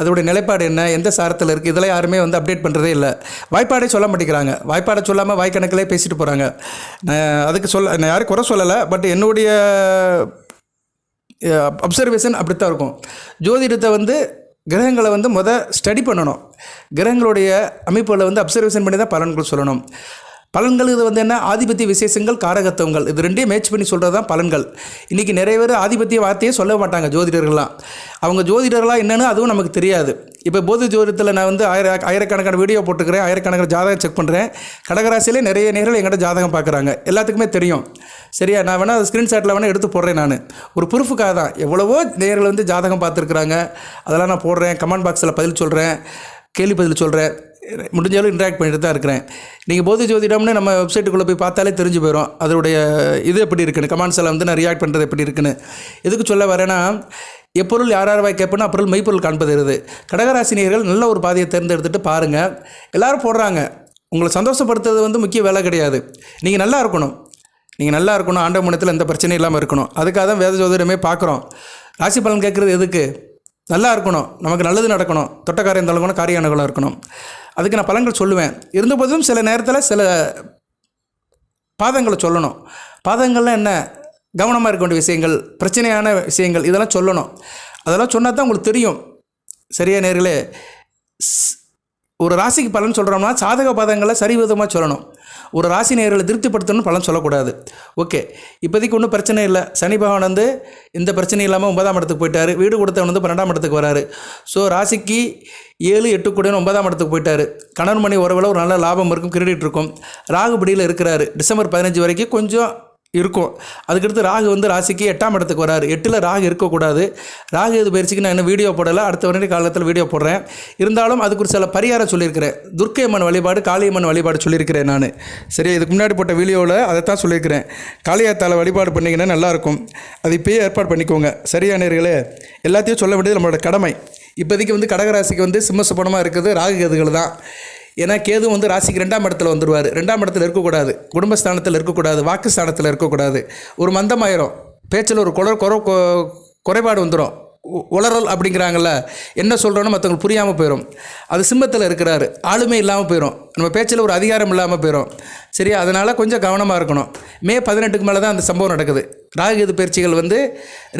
அதோடைய நிலைப்பாடு என்ன? எந்த சாரத்தில் இருக்குது இதெல்லாம் யாருமே வந்து அப்டேட் பண்ணுறதே இல்லை. வாய்ப்பாடே சொல்ல மாட்டேங்கிறாங்க. வாய்ப்பாடை சொல்லாமல் வாய்க்கணக்கிலே பேசிட்டு போகிறாங்க நான் அதுக்கு சொல்ல நான் யாரும் குறை சொல்லலை. பட் என்னுடைய அப்சர்வேஷன் அப்படித்தான் இருக்கும். ஜோதிடத்தை வந்து கிரகங்களை வந்து முத ஸ்டடி பண்ணணும். கிரகங்களுடைய அமைப்புகளை வந்து அப்சர்வேஷன் பண்ணி தான் பலன்கள் சொல்லணும். பலன்கள் இது வந்து என்ன? ஆதிபத்திய விசேஷங்கள் காரகத்துவங்கள். இது ரெண்டையும் மேட்ச் பண்ணி சொல்கிறது தான் பலன்கள். இன்றைக்கி நிறைய பேர் ஆதிபத்திய வார்த்தையே சொல்ல மாட்டாங்க ஜோதிடர்கள்லாம். அவங்க ஜோதிடர்களாக என்னென்னு அதுவும் நமக்கு தெரியாது. இப்போ போதி ஜோதிடத்தில் நான் வந்து ஆயிர ஆயிரக்கணக்கான வீடியோ போட்டுக்கிறேன் ஆயிரக்கணக்கான ஜாதகம் செக் பண்ணுறேன் கடகராசியிலே நிறைய நேரில் எங்கிட்ட ஜாதகம் பார்க்குறாங்க. எல்லாத்துக்குமே தெரியும். சரியா? நான் வேணால் அது ஸ்க்ரீன்ஷாட்டில் வேணால் எடுத்து போடுறேன் நான். ஒரு ப்ரூஃபுக்காக தான். எவ்வளவோ நேரில் வந்து ஜாதகம் பார்த்துருக்குறாங்க. அதெல்லாம் நான் போடுறேன். கமெண்ட் பாக்ஸில் பதில் சொல்கிறேன் கேள்வி பதில் சொல்கிறேன் முடிஞ்சாலும் இன்ட்ராக்ட் பண்ணிட்டு தான் இருக்கிறேன். நீங்கள் போதி ஜோதிடம்னு நம்ம வெப்சைட்டுக்குள்ளே போய் பார்த்தாலே தெரிஞ்சு போயிடும் அதோடைய இது எப்படி இருக்குன்னு கமெண்ட்ஸில் வந்து நான் ரியாக்ட் பண்ணுறது எப்படி இருக்குன்னு. எதுக்கு சொல்ல வரேன்னா எப்பொருள் யார் யார் வாய் கேட்போன்னா அப்பொருள் மெய்ப்பொருள் காண்பது கடகராசினியர்கள் நல்ல ஒரு பாதையை தேர்ந்தெடுத்துட்டு பாருங்கள் எல்லாரும் போடுறாங்க. உங்களை சந்தோஷப்படுத்துறது வந்து முக்கிய வேலை கிடையாது. நீங்கள் நல்லா இருக்கணும். நீங்கள் நல்லா இருக்கணும். ஆண்ட மனத்தில் எந்த பிரச்சனையும் இல்லாமல் இருக்கணும். அதுக்காக தான் வேத ஜோதிடமே பார்க்குறோம். ராசி பலன் கேட்குறது எதுக்கு? நல்லா இருக்கணும் நமக்கு நல்லது நடக்கணும். தொட்ட காரியம் தொடங்கணும் காரிய அனுகூலம் இருக்கணும். அதுக்கு நான் பலன்கள் சொல்லுவேன். இருந்தபோதும் சில நேரத்தில் சில பாதங்களை சொல்லணும். பாதங்கள்லாம் என்ன? கவனமாக இருக்க வேண்டிய விஷயங்கள் பிரச்சனையான விஷயங்கள் இதெல்லாம் சொல்லணும். அதெல்லாம் சொன்னால் தான் உங்களுக்கு தெரியும். சரியா நேர்களே? ஸ்- ஒரு ராசிக்கு பலன் சொல்கிறோம்னா சாதக பாதங்களை சரிவிதமாக சொல்லணும். ஒரு ராசி நேர்களை திருப்திப்படுத்தணும்னு பலன் சொல்லக்கூடாது. ஓகே. இப்போதைக்கு ஒன்றும் பிரச்சனை இல்லை. சனி பகவான் வந்து இந்த பிரச்சனை இல்லாமல் ஒன்பதாம் இடத்துக்கு போயிட்டார். வீடு கொடுத்தவன் வந்து பன்னெண்டாம் இடத்துக்கு வராரு. ஸோ ராசிக்கு ஏழு எட்டு கூட ஒன்பதாம் இடத்துக்கு போயிட்டார். கணவன் மணி உறவில் ஒரு நல்ல லாபம் இருக்கும் கிரெடிட் இருக்கும். ராகுபடியில் இருக்கிறாரு. டிசம்பர் பதினஞ்சு வரைக்கும் கொஞ்சம் இருக்கும். அதுக்கடுத்து ராகு வந்து ராசிக்கு எட்டாம் இடத்துக்கு வராரு. எட்டில் ராகு இருக்கக்கூடாது. ராகு இது பயிற்சிக்கு நான் இன்னும் வீடியோ போடலை. அடுத்த வருட காலத்தில் வீடியோ போடுறேன். இருந்தாலும் அதுக்கு ஒரு சில பரிகாரம் சொல்லியிருக்கிறேன். துர்க்கை அம்மன் வழிபாடு காளியம்மன் வழிபாடு சொல்லியிருக்கிறேன் நான். சரி இதுக்கு முன்னாடி போட்ட வீடியோவில் அதை தான் சொல்லியிருக்கிறேன். காளியாத்தால் வழிபாடு பண்ணிங்கன்னா நல்லாயிருக்கும். அது இப்போயே ஏற்பாடு பண்ணிக்கோங்க. சரியானர்களே எல்லாத்தையும் சொல்ல வேண்டியது நம்மளோட கடமை. இப்போதைக்கு வந்து கடகராசிக்கு வந்து சிம்ம சுப்பனமாக இருக்குது. ராகு கேதுகள் தான். ஏன்னா கேது வந்து ராசிக்கு ரெண்டாம் இடத்துல வந்துடுவார் ரெண்டாம் இடத்துல இருக்கக்கூடாது. குடும்பஸ்தானத்தில் இருக்கக்கூடாது. வாக்குஸ்தானத்தில் இருக்கக்கூடாது. ஒரு மந்தமாயிரும். பேச்சில் ஒரு குறை குறை கொ- குறைபாடு வந்துடும் உளறல் அப்படிங்கிறாங்கல்ல என்ன சொல்கிறோன்னு மற்றவங்களுக்கு புரியாமல் போயிடும் அது சிம்மத்தில் இருக்கிறாரு. ஆளுமை இல்லாமல் போயிடும் நம்ம பேச்சில் ஒரு அதிகாரம் இல்லாமல் போயிடும் சரி அதனால் கொஞ்சம் கவனமாக இருக்கணும். மே பதினெட்டுக்கு மேலே தான் அந்த சம்பவம் நடக்குது. ராகுகேது பயிற்சிகள் வந்து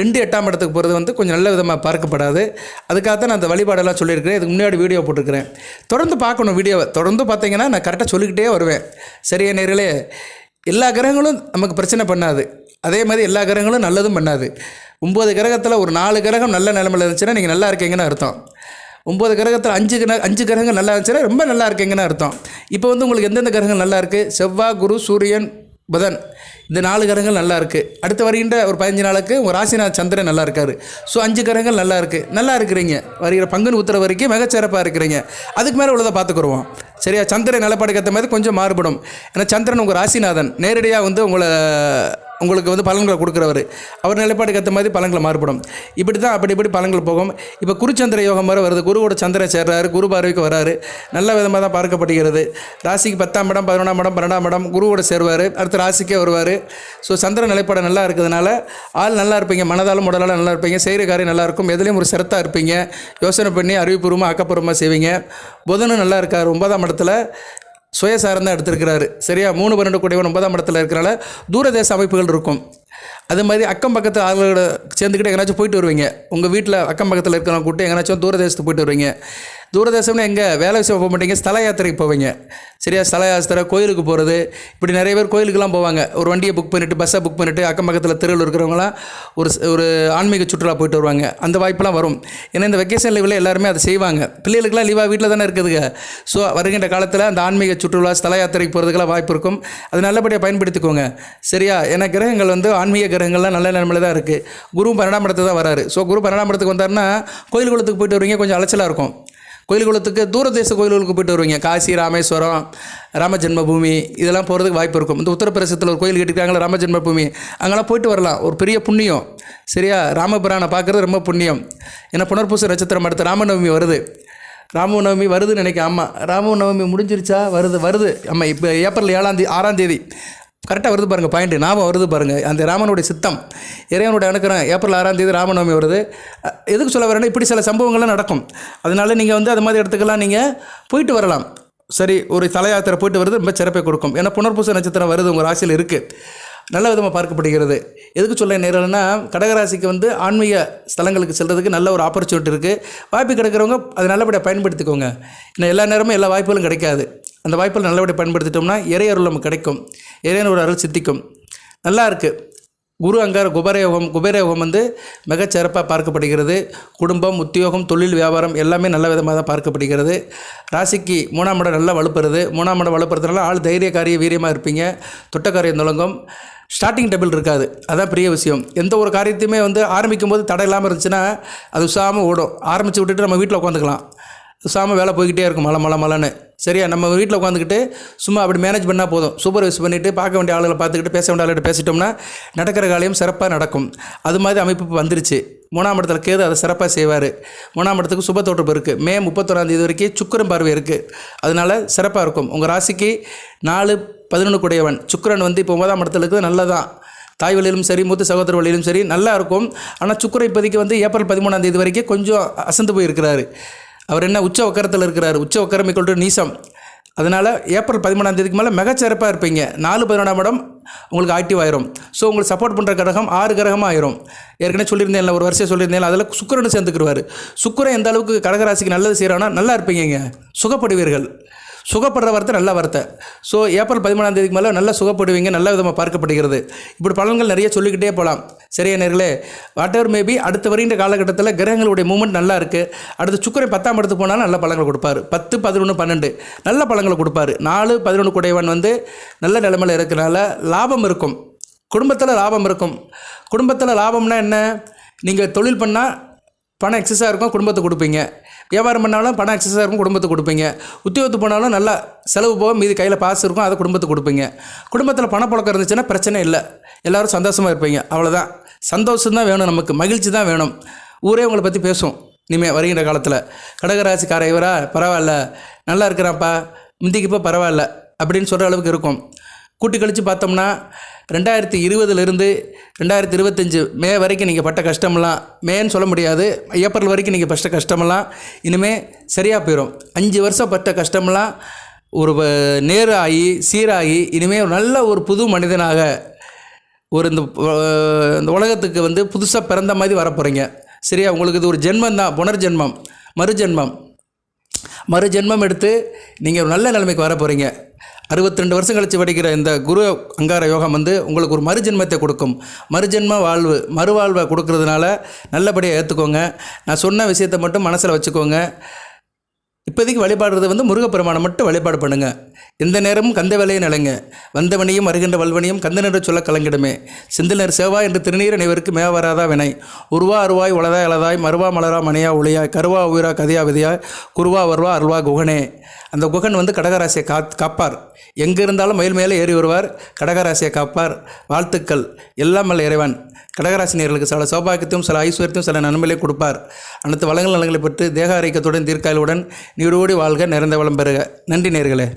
ரெண்டு எட்டாம் இடத்துக்கு போகிறது வந்து கொஞ்சம் நல்ல விதமாக பார்க்கப்படாது. அதுக்காக தான் நான் அந்த வழிபாடெல்லாம் சொல்லியிருக்கிறேன். இதுக்கு முன்னாடி வீடியோ போட்டிருக்கிறேன். தொடர்ந்து பார்க்கணும் வீடியோவை. தொடர்ந்து பார்த்தீங்கன்னா நான் கரெக்டாக சொல்லிக்கிட்டே வருவேன். சரியா நேரிலே எல்லா கிரகங்களும் நமக்கு பிரச்சனை பண்ணாது. அதே மாதிரி எல்லா கிரகங்களும் நல்லதும் பண்ணாது. ஒம்பது கிரகத்தில் ஒரு நாலு கிரகம் நல்ல நிலமையில் இருந்துச்சுன்னா நீங்கள் நல்லா இருக்கீங்கன்னு அர்த்தம். ஒம்பது கிரகத்தில் அஞ்சு கிர அஞ்சு கிரகங்கள் நல்லா இருந்துச்சுன்னா ரொம்ப நல்லா இருக்கீங்கன்னு அர்த்தம். இப்போ வந்து உங்களுக்கு எந்தெந்த கிரகங்கள் நல்லா இருக்குது செவ்வாய் குரு சூரியன் புதன். இந்த நாலு கிரகங்கள் நல்லா இருக்குது அடுத்து வருகின்ற ஒரு பதினஞ்சு நாளுக்கு உங்கள் ராசிநாத் சந்திரன் நல்லா இருக்காரு. ஸோ அஞ்சு கிரகங்கள் நல்லா இருக்குது நல்லா இருக்கிறீங்க. வருகிற பங்குன் உத்தர வரைக்கும் மிகச்சிறப்பாக இருக்கிறீங்க. அதுக்கு மேலே உள்ளதை பார்த்துக்குருவோம். சரியா? சந்திரன் நிலப்பாடுக்கு ஏற்ற மாதிரி கொஞ்சம் மாறுபடும். ஏன்னா சந்திரன் உங்கள் ராசிநாதன். நேரடியாக வந்து உங்களை உங்களுக்கு வந்து பலன்களை கொடுக்குறவர். அவர் நிலைப்பாடுக்கு ஏற்ற மாதிரி பலன்களை மாறுபடும். இப்படி தான் அப்படி இப்படி பலன்கள் போகும். இப்போ குருச்சந்திர யோகம் வர வருது. குருவோட சந்திர சேர்றாரு. குரு பார்வைக்கு வராரு. நல்ல விதமாக தான் பார்க்கப்படுகிறது. ராசிக்கு பத்தாம் இடம் பதினொன்றாம் இடம் பன்னெண்டாம் இடம் குருவோட சேருவார். அடுத்து ராசிக்கே வருவார். ஸோ சந்திர நிலைப்பாடு நல்லா இருக்கிறதுனால ஆள் நல்லா இருப்பீங்க. மனதாலும் உடலாலும் நல்லா இருப்பீங்க. செய்கிற காரியம் நல்லாயிருக்கும் எதுலேயும் ஒரு சிரத்தாக இருப்பீங்க. யோசனை பண்ணி அறிவுபூர்வமாக ஆக்கப்பூர்வமாக செய்வீங்க. புதனும் நல்லா இருக்கார். ஒன்பதாம் இடத்துல சுயசாரம் தான் எடுத்திருக்கிறாரு. சரியா? மூணு பன்னெண்டு கூடியவன் ஒன்பதாம் இடத்துல இருக்கிறனால தூரதேச அமைப்புகள் இருக்கும். அது மாதிரி அக்கம் பக்கத்து ஆளுகளோட சேர்ந்துக்கிட்டு எங்கேனாச்சும் போயிட்டு வருவீங்க. உங்கள் வீட்டில் அக்கம் பக்கத்தில் இருக்கிறவங்க கூட்டு எங்கேனாச்சும் தூரதேசத்துக்கு போயிட்டு வருவீங்க. தூரதேசம்னு எங்கே வேலை விஷயம் போக மாட்டீங்க ஸ்தல யாத்திரைக்கு போவீங்க. சரியா? ஸ்தல யாத்திரை கோயிலுக்கு போகிறது இப்படி நிறைய பேர் கோயிலுக்குலாம் போவாங்க. ஒரு வண்டியை புக் பண்ணிவிட்டு பஸ்ஸை புக் பண்ணிவிட்டு அக்கம் பக்கத்தில் தெருவில் இருக்கிறவங்களாம் ஒரு ஒரு ஆன்மீக சுற்றுலா போயிட்டு வருவாங்க. அந்த வாய்ப்பெல்லாம் வரும். ஏன்னா இந்த வெக்கேஷன் லீவில் எல்லாருமே அதை செய்வாங்க. பிள்ளைகளுக்கெல்லாம் லீவாக வீட்டில் தானே இருக்குதுங்க. ஸோ வருகின்ற காலத்தில் அந்த ஆன்மீக சுற்றுலா ஸ்தல யாத்திரைக்கு போகிறதுக்கெல்லாம் வாய்ப்பு இருக்கும். அது நல்லபடியாக பயன்படுத்திக்கோங்க. சரியா? ஏன்னா கிரகங்கள் வந்து ஆன்மீக கிரகங்கள்லாம் நல்ல நிலமையில தான் இருக்குது குரு பன்னெண்டாம் இடத்து தான் வராரு. ஸோ குரு பன்னெண்டாம் இடத்துக்கு வந்தாருன்னா கோயில் குளத்துக்கு போயிட்டு வருவீங்க கொஞ்சம் அலைச்சலாக இருக்கும். கோயில் குளத்துக்கு தூரதேச கோயில்களுக்கு போயிட்டு வருவீங்க. காசி ராமேஸ்வரம் ராம ஜென்மபூமி இதெல்லாம் போகிறதுக்கு வாய்ப்பு இருக்கும். இந்த உத்தரப்பிரதேசத்தில் ஒரு கோயில் கட்டிருக்காங்களா ராம ஜென்மபூமி அங்கெல்லாம் போயிட்டு வரலாம். ஒரு பெரிய புண்ணியம். சரியா? ராமபுராணை பார்க்குறது ரொம்ப புண்ணியம். ஏன்னா புனர்பூச நட்சத்திரம் அடுத்து ராமநவமி வருது. ராமநவமி வருதுன்னு நினைக்கிறேன் ஆமாம் ராமநவமி முடிஞ்சிருச்சா? வருது வருது. ஆமாம் இப்போ ஏப்ரல் ஏழாம் தேதி ஆறாம் தேதி. கரெக்டாக வருது பாருங்கள் பாயிண்ட் ஞாபகம் வருது பாருங்கள் அந்த ராமனுடைய சித்தம் இறைவனுடைய அனுக்கிறேன் ஏப்ரல் ஆறாம் தேதி ராமநவமி வருது. எதுக்கு சொல்ல வரேன்னா இப்படி சில சம்பவங்கள்லாம் நடக்கும். அதனால நீங்கள் வந்து அது மாதிரி இடத்துக்கெல்லாம் நீங்கள் போயிட்டு வரலாம். சரி ஒரு தலையாத்திரை போயிட்டு வருது ரொம்ப சிறப்பை கொடுக்கும். ஏன்னா புனர்பூச நட்சத்திரம் வருது உங்கள் ராசியில் இருக்குது நல்ல விதமாக பார்க்கப்படுகிறது. எதுக்கு சொல்ல நேரம்னா கடகராசிக்கு வந்து ஆன்மீக ஸ்தலங்களுக்கு செல்கிறதுக்கு நல்ல ஒரு ஆப்பர்ச்சுனிட்டி இருக்குது வாய்ப்பு கிடைக்கிறவங்க அதை நல்லபடியாக பயன்படுத்திக்கோங்க. இன்னும் எல்லா நேரமும் எல்லா வாய்ப்புகளும் கிடைக்காது. அந்த வாய்ப்பில் நல்லபடியாக பயன்படுத்திட்டோம்னா இறை அருள் நமக்கு கிடைக்கும். இறைவன் ஒரு அருள் சித்திக்கும். நல்லா இருக்குது குரு அங்கார குபரயோகம் குபேரயோகம் வந்து மிகச்சிறப்பாக பார்க்கப்படுகிறது. குடும்பம் உத்தியோகம் தொழில் வியாபாரம் எல்லாமே நல்ல விதமாக தான் பார்க்கப்படுகிறது. ராசிக்கு மூணாம் இடம் நல்லா வலுப்புறது. மூணாம் இடம் வலுப்புறதுனால ஆள் தைரியக்காரிய வீரியமாக இருப்பீங்க. தொட்டக்காரியம் தொடங்கும். ஸ்டார்டிங் டபுள் இருக்காது. அதான் பெரிய விஷயம். எந்த ஒரு காரியத்தையுமே வந்து ஆரம்பிக்கும் போது தடை இல்லாமல் இருந்துச்சுன்னா அது உசாமல் ஓடும். ஆரம்பித்து விட்டுட்டு நம்ம வீட்டில் உட்காந்துக்கலாம். சாம வேலை போய்கிட்டே இருக்கும். மலை மலை மலைன்னு. சரியா? நம்ம வீட்டில் உட்காந்துக்கிட்டு சும்மா அப்படி மேனேஜ் பண்ணால் போதும். சூப்பர்வைஸ் பண்ணிவிட்டு பார்க்க வேண்டிய ஆளுகளை பார்த்துக்கிட்டு பேச வேண்டிய ஆளுகிட்ட பேசிட்டோம்னா நடக்கிற காலையும் சிறப்பாக நடக்கும். அது மாதிரி அமைப்பு வந்துருச்சு. மூணாம் இடத்துல கேது அதை சிறப்பாக செய்வார். மூணாம் இடத்துக்கு சுப தோற்றப்பு இருக்குது மே முப்பத்தொன்னாந்தேதி வரைக்கும் சுக்கிரன் பார்வை இருக்குது அதனால சிறப்பாக இருக்கும். உங்கள் ராசிக்கு நாலு பதினொன்று கூடையவன். சுக்கிரன் வந்து இப்போ ஒன்பதாம் இடத்துல இருக்குது நல்லதான். தாய் வழியிலும் சரி மூத்த சகோதர வழியிலும் சரி நல்லா இருக்கும். ஆனால் சுக்கரை இப்போதைக்கு வந்து ஏப்ரல் பதிமூணாம் தேதி வரைக்கும் கொஞ்சம் அசந்து போயிருக்கிறாரு. அவர் என்ன உச்ச உக்கரத்தில் இருக்கிறார்? உச்ச உக்கரம் ஈக்குவல் டு நீசம். அதனால் ஏப்ரல் பதிமூணாம் தேதிக்கு மேலே மிகச்சிறப்பாக இருப்பீங்க. நாலு பதினொன்றாம் இடம் உங்களுக்கு ஆக்டிவ் ஆயிரும். ஸோ உங்களுக்கு சப்போர்ட் பண்ணுற கிரகம் ஆறு கிரகமாக ஆயிரும். ஏற்கனவே சொல்லியிருந்தேன் ஒரு வருஷம் சொல்லியிருந்தேன் அதில் சுக்கரன் சேர்ந்துக்கிடுவார் சுக்கரன் எந்த அளவுக்கு கடகராசிக்கு நல்லது செய்கிறானா நல்லா இருப்பீங்க சுகப்படுவீர்கள். சுகப்படுற வார்த்தை நல்ல வார்த்தை. ஸோ ஏப்ரல் பதிமூணாம் தேதிக்கு மேலே நல்லா சுகப்படுவீங்க நல்ல விதமாக பார்க்கப்படுகிறது. இப்படி பலன்கள் நிறைய சொல்லிக்கிட்டே போகலாம் சரியா நேர்களே? வாட் எவர் மேபி அடுத்து வருகின்ற காலகட்டத்தில் கிரகங்களுடைய மூமெண்ட் நல்லா இருக்குது அடுத்து சுக்கரன் பத்தாம் இடத்துக்கு போனாலும் நல்ல பழங்களை கொடுப்பாரு. பத்து பதினொன்று பன்னெண்டு. நல்ல பழங்களை கொடுப்பாரு. நாலு பதினொன்று குடைவன் வந்து நல்ல நிலைமையில் இருக்கிறனால லாபம் இருக்கும். குடும்பத்தில் லாபம் இருக்கும். குடும்பத்தில் லாபம்னா என்ன? நீங்கள் தொழில் பண்ணால் பணம் எக்ஸஸாக இருக்கும் குடும்பத்தை கொடுப்பீங்க. வியாபாரம் பண்ணாலும் பணம் எக்ஸஸாக இருக்கும் குடும்பத்தை கொடுப்பீங்க. உத்தியோகத்துக்கு போனாலும் நல்லா செலவு போக மீதி கையில் பாசு இருக்கும் அதை குடும்பத்தை கொடுப்பீங்க. குடும்பத்தில் பணப்புழக்கம் இருந்துச்சுன்னா பிரச்சனை இல்லை. எல்லோரும் சந்தோஷமாக இருப்பீங்க. அவ்வளோதான் சந்தோஷம் தான் வேணும் நமக்கு. மகிழ்ச்சி தான் வேணும். ஊரே உங்களை பற்றி பேசும் இனிமேல் வருகின்ற காலத்தில். கடகராசிக்கார இவரா பரவாயில்ல. நல்லா இருக்கிறாப்பா முந்திக்கு இப்போ பரவாயில்ல. அப்படின்னு சொல்கிற அளவுக்கு இருக்கும். கூட்டி கழித்து பார்த்தோம்னா ரெண்டாயிரத்தி இருபதுலேருந்து ரெண்டாயிரத்தி இருபத்தஞ்சி மே வரைக்கும் நீங்கள் பட்ட கஷ்டமெல்லாம் மேன்னு சொல்ல முடியாது. ஏப்ரல் வரைக்கும் நீங்கள் பட்ட கஷ்டமெல்லாம் இனிமேல் சரியாக போயிடும் அஞ்சு வருஷம் பட்ட கஷ்டமெல்லாம் ஒரு நேராகி சீராகி இனிமேல் ஒரு நல்ல ஒரு புது மனிதனாக ஒரு இந்த இந்த உலகத்துக்கு வந்து புதுசாக பிறந்த மாதிரி வரப்போகிறீங்க சரியா? உங்களுக்கு இது ஒரு ஜென்மம் தான் புனர்ஜென்மம் மறுஜென்மம். மறுஜென்மம் எடுத்து நீங்கள் ஒரு நல்ல நிலைமைக்கு வர போகிறீங்க அறுபத்தி ரெண்டு வருஷம் கழித்து படிக்கிற இந்த குரு அங்கார யோகம் வந்து உங்களுக்கு ஒரு மறுஜென்மத்தை கொடுக்கும். மறுஜென்ம வாழ்வு மறுவாழ்வை கொடுக்கறதுனால நல்லபடியாக ஏற்றுக்கோங்க நான் சொன்ன விஷயத்தை மட்டும் மனசில் வச்சுக்கோங்க. இப்போதைக்கு வழிபாடுறது வந்து முருகப்பெருமானை மட்டும் வழிபாடு பண்ணுங்க. எந்த நேரமும் கந்த வேலையை நிலைங்க. வந்தவனையும் வருகின்ற வல்வனையும் கந்தனென்று சொல்ல கலங்கிடுமே. சிந்தனர் செவ்வாய் என்று திருநீர் அனைவருக்கு மேவராதா வினை. உருவா அருவாய் உளதாய் அலதாய் மறுவா மலரா மணியா ஒளியாய் கருவா உயிரா கதியா விதையாய் குருவா வருவா அருவா குகனே. அந்த குகன் வந்து கடகராசியை கா காப்பார். எங்கே இருந்தாலும் மயில் மேலே ஏறி வருவார் கடகராசியை காப்பார். வாழ்த்துக்கள். எல்லாம் அல்ல இறைவன். கடகராசினியர்களுக்கு சில சௌபாகியத்தையும் சில ஐஸ்வர்யத்தையும் சில நன்மைகளையும் கொடுப்பார். அனைத்து வளங்கள் நலங்களை பெற்று தேக ஆரோக்கியத்துடன் தீர்க்காயலுடன் நீடோடி வாழ்க நிறைந்த வளம் பெறுக. நன்றி நேர்களே.